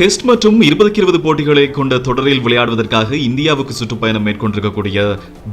Test மற்றும் இருபதுக்கு இருபது போட்டிகளை கொண்ட தொடரில் விளையாடுவதற்காக இந்தியாவுக்கு சுற்றுப்பயணம் மேற்கொண்டிருக்கக்கூடிய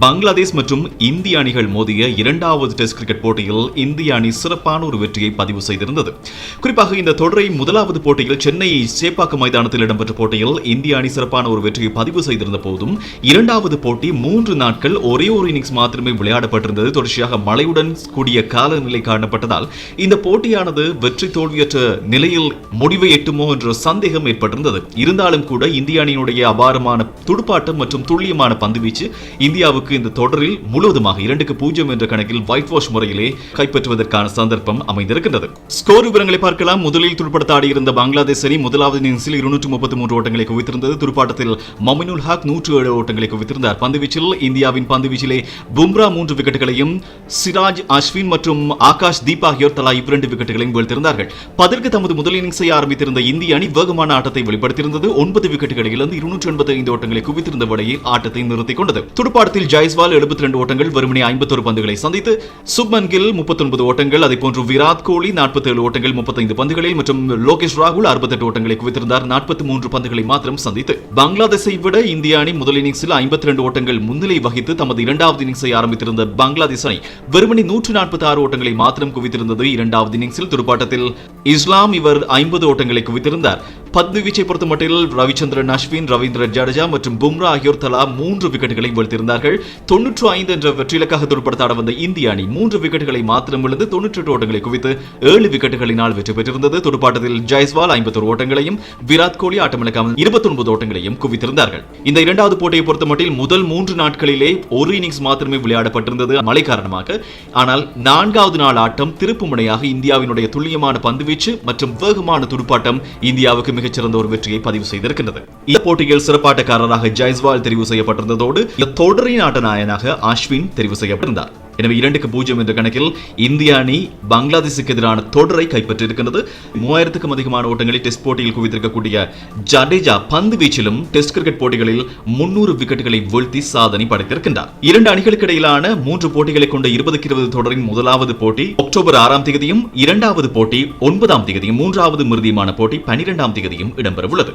பங்களாதேஷ் மற்றும் இந்திய அணிகள் மோதிய இரண்டாவது டெஸ்ட் கிரிக்கெட் போட்டியில் இந்திய அணி சிறப்பான ஒரு வெற்றியை பதிவு செய்திருந்தது. குறிப்பாக இந்த தொடரை முதலாவது போட்டியில் சென்னை சேப்பாக்கம் மைதானத்தில் இடம்பெற்ற போட்டியில் இந்திய அணி சிறப்பான ஒரு வெற்றியை பதிவு செய்திருந்த போதும் இரண்டாவது போட்டி மூன்று நாட்கள் ஒரே ஒரு இன்னிங்ஸ் மாத்திரமே விளையாடப்பட்டிருந்தது. தொடர்ச்சியாக மழையுடன் கூடிய காலநிலை காணப்பட்டதால் இந்த போட்டியானது வெற்றி தோல்வியற்ற நிலையில் முடிவை எட்டுமோ என்ற சந்தேகம் ஏற்பட்டிருந்தது. இருந்தாலும் கூட இந்திய அணியினுடைய அபாரமான துடுப்பாட்டம் மற்றும் துல்லியமான பந்துவீச்சு இந்தியாவுக்கு இந்த தொடரில் முழுவதுமாக இரண்டுக்கு பூஜ்ஜியம் என்ற கணக்கில் ஒயிட் வாஷ் முறையிலே கைப்பற்றுவதற்கான சந்தர்ப்பம் அமைந்திருக்கின்றது. ஸ்கோர் விவரங்களை பார்க்கலாம். முதலில் துடுப்படுத்த ஆடியிருந்த பங்களாதேஷ் அணி முதலாவது இன்னிங்ஸில் இருநூற்று முப்பத்தி மூன்று ஓட்டங்களை குவித்திருந்தது. துடுப்பாட்டத்தில் மமினுல் ஹாக் நூற்று ஏழு ஓட்டங்களை குவித்திருந்தார். பந்துவீச்சில் இந்தியாவின் பந்துவீச்சிலே பும்ரா மூன்று விக்கெட்டுகளையும் சிராஜ் அஸ்வின் மற்றும் ஆகாஷ் தீப் ஆகியோர் தலா இவ்விரண்டு விக்கெட்டுகளையும் வீழ்த்திருந்தார்கள். பதிற்கு தமது முதல் இன்னிங்ஸை ஆரம்பித்திருந்த இந்திய அணி வேகமான ஆட்டத்தை வெளிப்படுத்தியிருந்தது. ஒன்பது விக்கெட்டுகளில் இருந்து இருநூற்றி எண்பத்தி ஐந்து ஓட்டங்களை குவித்திருந்த வழியில் ஆட்டத்தை நிறுத்திக் கொண்டது. துடுப்பாட்டத்தில் ஜெய்ஸ்வால் எழுபத்தி ரெண்டு ஓட்டங்கள் வெறுமனே ஐம்பத்தொரு பந்துகளை சந்தித்து. சுப்மன் கில் முப்பத்தொன்பது ஓட்டங்கள் அதேபோன்று விராட் கோலி நாற்பத்தி ஏழு ஓட்டங்கள் முப்பத்தைந்து பந்துகளில் மற்றும் லோகேஷ் ராகுல் அறுபத்தெட்டு ஓட்டங்களை குவித்திருந்தார். நாற்பத்தி மூன்று பந்துகளை மாத்திரம் சந்தித்து. பங்களாதேஷை விட இந்திய அணி முதல் இன்னிங்ஸில் ஐம்பத்தி ரெண்டு ஓட்டங்கள் முன்னிலை வகித்து தமது இரண்டாவது இன்னிங்ஸை ஆரம்பித்திருந்த பங்களாதேஷ் அணி வெறுமனே நூற்று நாற்பத்தி ஆறு ஓட்டங்களை மாத்திரம் குவித்திருந்தது. இரண்டாவது இன்னிங்ஸில் துடுப்பாட்டத்தில் இஸ்லாம் இவர் ஐம்பது ஓட்டங்களை குவித்திருந்தார். பந்து வீச்சை பொறுத்தமட்டில் ரவிச்சந்திரன் அஸ்வின் ரவீந்திர ஜடேஜா மற்றும் பும்ரா ஆகியோர் தலா மூன்று விக்கெட்டுகளை வீழ்த்தியிருந்தார்கள். தொன்னூற்று ஐந்து என்ற வெற்றியிலக்காக துடுப்படுத்தாட வந்த இந்திய அணி மூன்று விக்கெட்டுகளை மாத்திரம் விழுந்து தொன்னூற்றி எட்டு ஓட்டங்களை குவித்து ஏழு விக்கெட்டுகளினால் வெற்றி பெற்றிருந்தது. துடுப்பாட்டத்தில் ஜெய்ஸ்வால் ஐம்பத்தொரு ஓட்டங்களையும் விராட் கோலி ஆட்டமிழக்காமல் இருபத்தி ஒன்பது ஓட்டங்களையும் குவித்திருந்தார்கள். இந்த இரண்டாவது போட்டியை பொறுத்தமட்டில் முதல் மூன்று நாட்களிலே ஒரு இன்னிங்ஸ் மாத்திரமே விளையாடப்பட்டிருந்தது மழை காரணமாக. ஆனால் நான்காவது நாள் ஆட்டம் திருப்பு முனையாக இந்தியாவினுடைய துல்லியமான பந்துவீச்சு மற்றும் வேகமான துடுப்பாட்டம் இந்தியாவுக்கு மிக மிகச்சிறந்த ஒரு வெற்றியை பதிவு செய்திருக்கின்றது. இந்த போட்டியில் சிறப்பாட்டக்காரராக ஜெய்ஸ்வால் தெரிவு செய்யப்பட்டிருந்ததோடு தொடரின் ஆட்ட நாயனாக அஸ்வின் தெரிவு செய்யப்பட்டிருந்தார். எனவே இரண்டுக்கு பூஜ்ஜியம் என்ற கணக்கில் இந்திய அணி பங்களாதேஷுக்கு எதிரான தொடரை கைப்பற்றியிருக்கிறது மூவாயிரத்துக்கும் அதிகமான ஓட்டங்களில் டெஸ்ட் போட்டியில் குவித்திருக்கக்கூடிய ஜடேஜா பந்து வீச்சிலும் டெஸ்ட் கிரிக்கெட் போட்டிகளில் முன்னூறு விக்கெட்டுகளை வீழ்த்தி சாதனை படைத்திருக்கின்றார். இரண்டு அணிகளுக்கு இடையிலான மூன்று போட்டிகளை கொண்ட இருபதுக்கு இருபது தொடரின் முதலாவது போட்டி அக்டோபர் ஆறாம் தேதியும் இரண்டாவது போட்டி ஒன்பதாம் தேதியும் மூன்றாவது மிருதியுமான போட்டி பனிரெண்டாம் தேதியும் இடம்பெறவுள்ளது.